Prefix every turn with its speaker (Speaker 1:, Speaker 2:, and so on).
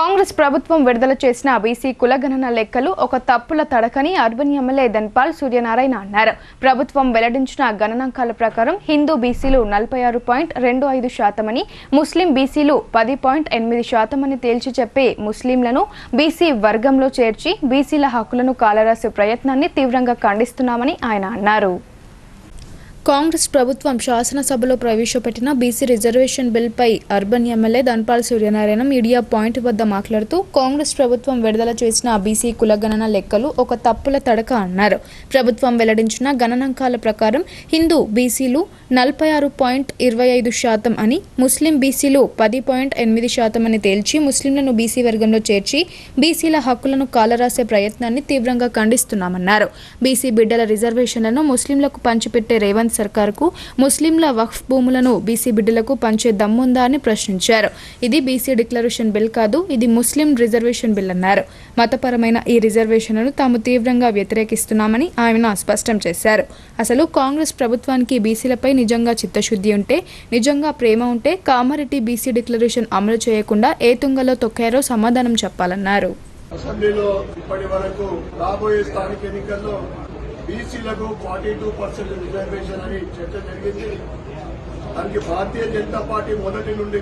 Speaker 1: కాంగ్రెస్ ప్రభుత్వం విడుదల చేసిన బీసీ కులగణన లెక్కలు ఒక తప్పుల తడకని అర్బన్ ఎమ్మెల్యే ధన్పాల్ సూర్యనారాయణ అన్నారు. ప్రభుత్వం వెల్లడించిన గణనాంకాల ప్రకారం హిందూ బీసీలు నలభై ఆరు పాయింట్ రెండు ఐదు శాతమని ముస్లిం బీసీలు పది పాయింట్ ఎనిమిది శాతమని తేల్చి చెప్పే ముస్లింలను బీసీ వర్గంలో చేర్చి బీసీల హక్కులను కాలరాసే ప్రయత్నాన్ని తీవ్రంగా ఖండిస్తున్నామని ఆయన అన్నారు. కాంగ్రెస్ ప్రభుత్వం శాసనసభలో ప్రవేశపెట్టిన BC reservation బిల్పై urban MLA Dhanpal Suryanarayana media point వద్ద మాట్లాడుతూ కాంగ్రెస్ ప్రభుత్వం విడుదల చేసిన బీసీ కులగణన లెక్కలు ఒక తప్పుల తడక అన్నారు. ప్రభుత్వం వెల్లడించిన గణనాంకాల ప్రకారం హిందూ బీసీలు నలభై ఆరు పాయింట్ ఇరవై ఐదు శాతం అని ముస్లిం బీసీలు పది పాయింట్ ఎనిమిది శాతం అని తేల్చి ముస్లింలను బీసీ వర్గంలో చేర్చి బీసీల హక్కులను కాలరాసే ప్రయత్నాన్ని తీవ్రంగా ఖండిస్తున్నామన్నారు. బీసీ బిడ్డల రిజర్వేషన్లను ముస్లింలకు పంచిపెట్టే రేవంత్ సర్కార్కు ముస్లింల వక్ఫ్ భూములను బీసీ బిడ్డలకు పంచే దమ్ముందా అని ప్రశ్నించారు. ఇది బీసీ డిక్లరేషన్ బిల్ కాదు ఇది ముస్లిం రిజర్వేషన్ బిల్ అన్నారు. మతపరమైన ఈ రిజర్వేషన్లను తాము తీవ్రంగా వ్యతిరేకిస్తున్నామని ఆయన స్పష్టం చేశారు. అసలు కాంగ్రెస్ ప్రభుత్వానికి బీసీలపై నిజంగా చిత్తశుద్ధి ఉంటే నిజంగా ప్రేమ ఉంటే కామారెడ్డి బీసీ డిక్లరేషన్ అమలు చేయకుండా ఏ తుంగలో తొక్కారో సమాధానం చెప్పాలన్నారు.
Speaker 2: అసెంబ్లీలో ఇప్పటి వరకు రాబోయే స్థానిక ఎన్నికల్లో బీసీలకు ఫార్టీ టూ పర్సెంట్ రిజర్వేషన్ అని చర్చ జరిగింది. దానికి భారతీయ జనతా పార్టీ మొదటి నుండి